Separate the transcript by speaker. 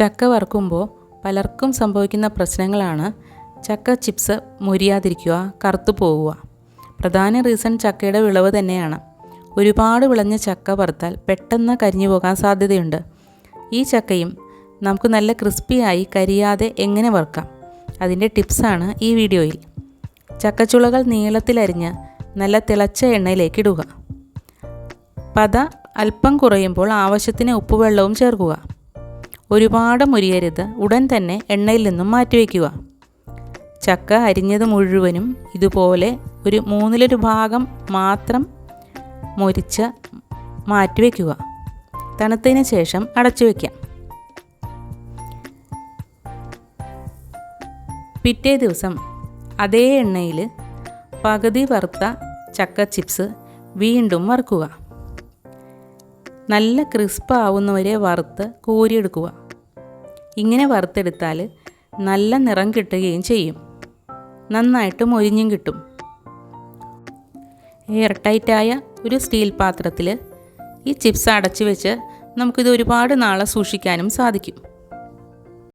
Speaker 1: ചക്ക വറുക്കുമ്പോൾ പലർക്കും സംഭവിക്കുന്ന പ്രശ്നങ്ങളാണ് ചക്ക ചിപ്സ് മുരിയാതിരിക്കുക കറുത്തു പോവുക. പ്രധാന റീസൺ ചക്കയുടെ വിളവ് തന്നെയാണ്. ഒരുപാട് വിളഞ്ഞ ചക്ക വറുത്താൽ പെട്ടെന്ന് കരിഞ്ഞു പോകാൻ സാധ്യതയുണ്ട്. ഈ ചക്കയും നമുക്ക് നല്ല ക്രിസ്പിയായി കരിയാതെ എങ്ങനെ വറുക്കാം? അതിന്റെ ടിപ്സാണ് ഈ വീഡിയോയിൽ. ചക്കച്ചുളകൾ നീളത്തിലരിഞ്ഞ് നല്ല തിളച്ച എണ്ണയിലേക്ക് ഇടുക. പത അല്പം കുറയുമ്പോൾ ആവശ്യത്തിന് ഉപ്പുവെള്ളവും ചേർക്കുക. ഒരുപാട് മുരിയരുത് ഉടൻ തന്നെ എണ്ണയിൽ നിന്നും മാറ്റിവെക്കുക ചക്ക അരിഞ്ഞത് മുഴുവനും ഇതുപോലെ ഒരു മൂന്നിലൊരു ഭാഗം മാത്രം മുരിച്ച് മാറ്റിവെക്കുക തണുത്തതിന് ശേഷം അടച്ചു വയ്ക്കാം. പിറ്റേ ദിവസം അതേ എണ്ണയിൽ പകുതി വറുത്ത ചക്ക ചിപ്സ് വീണ്ടും വറുക്കുക. നല്ല ക്രിസ്പ് ആവുന്നവരെ വറുത്ത് കോരിയെടുക്കുക. ഇങ്ങനെ വറുത്തെടുത്താൽ നല്ല നിറം കിട്ടുകയും ചെയ്യും. നന്നായിട്ട് മൊരിഞ്ഞും കിട്ടും. എയർ ടൈറ്റായ ഒരു സ്റ്റീൽ പാത്രത്തിൽ ഈ ചിപ്സ് അടച്ചു വെച്ച് നമുക്കിത് ഒരുപാട് നാളെ സൂക്ഷിക്കാനും സാധിക്കും.